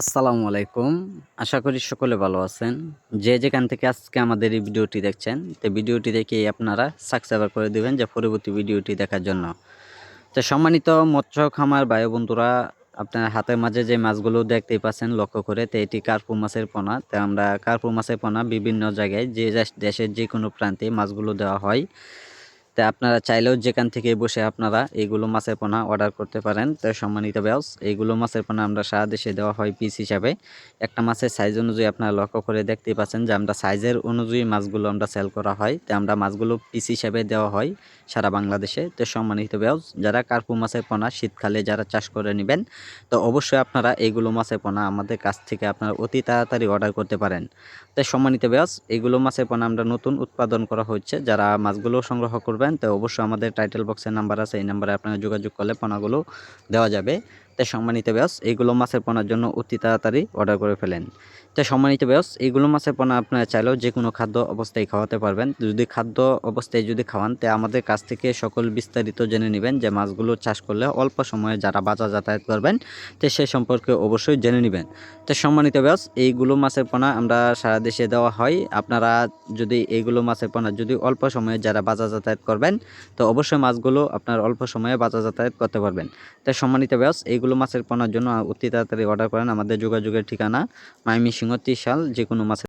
আসসালামু আলাইকুম। আশা করি সকলে ভালো আছেন। যে যেখান থেকে আজকে আমাদের এই ভিডিওটি দেখছেন, তো ভিডিওটি দেখে আপনারা সাবস্ক্রাইব করে দিবেন যে পরবর্তী ভিডিওটি দেখার জন্য। তো সম্মানিত মৎস্য খামার বায়ু বন্ধুরা, আপনার হাতের মাঝে যে মাছগুলো দেখতেই পাচ্ছেন, লক্ষ্য করে, তো এটি কার্পু মাছের পোনা। তো আমরা কার্পু মাছের পোনা বিভিন্ন জায়গায়, যে দেশের যে কোনো প্রান্তে মাছগুলো দেওয়া হয়। তা আপনারা চাইলেও যেখান থেকে বসে আপনারা এইগুলো মাছের পোনা অর্ডার করতে পারেন। তো সম্মানিত ব্যাস এইগুলো মাছের পোনা আমরা সারা দেশে দেওয়া হয় পিস হিসাবে। একটা মাছের সাইজ অনুযায়ী আপনারা লক্ষ্য করে দেখতে পাচ্ছেন যে আমরা সাইজের অনুযায়ী মাছগুলো আমরা সেল করা হয়। তো আমরা মাছগুলো পিস হিসাবে দেওয়া হয় সারা বাংলাদেশে। তো সম্মানিত ব্যাস যারা কার্পু মাছের পোনা শীতকালে যারা চাষ করে নেবেন, তো অবশ্যই আপনারা এইগুলো মাছের পোনা আমাদের কাছ থেকে আপনারা অতি তাড়াতাড়ি অর্ডার করতে পারেন। তো সম্মানিত ব্যাস এইগুলো মাছের পোনা আমরা নতুন উৎপাদন করা হচ্ছে। যারা মাছগুলো সংগ্রহ করবেন তো অবশ্যই আমাদের টাইটেল বক্সের নাম্বার আছে, এই নাম্বারে আপনারা যোগাযোগ করলে পোনাগুলো দেওয়া যাবে। তাই সম্মানিত ব্যাস এইগুলো মাছের পোনার জন্য অতি তাড়াতাড়ি অর্ডার করে ফেলেন। তাই সম্মানিত ব্যাস এইগুলো মাছের পোনা আপনারা চাইলেও যে কোনো খাদ্য অবস্থায় খাওয়াতে পারবেন। যদি খাদ্য অবস্থায় যদি খাওয়ান, তো আমাদের কাছ থেকে সকল বিস্তারিত জেনে নেবেন যে মাছগুলো চাষ করলে অল্প সময়ে যারা বাজার যাতায়াত করবেন, তো সে সম্পর্কে অবশ্যই জেনে নেবেন। তো সম্মানিত ব্যাস এইগুলো মাছের পোনা আমরা সারা দেশে দেওয়া হয়। আপনারা যদি এইগুলো মাছের পোনা যদি অল্প সময়ে যারা বাজার যাতায়াত করবেন, তো অবশ্যই মাছগুলো আপনার অল্প সময়ে বাজার যাতায়াত করতে পারবেন। তাই সম্মানিত ব্যাস এইগুলো মাছের পোনার জন্য অতি তাড়াতাড়ি অর্ডার করেন আমাদের যোগাযোগের ঠিকানা, মাইমি সিংহ সাল যে কোনো মাছের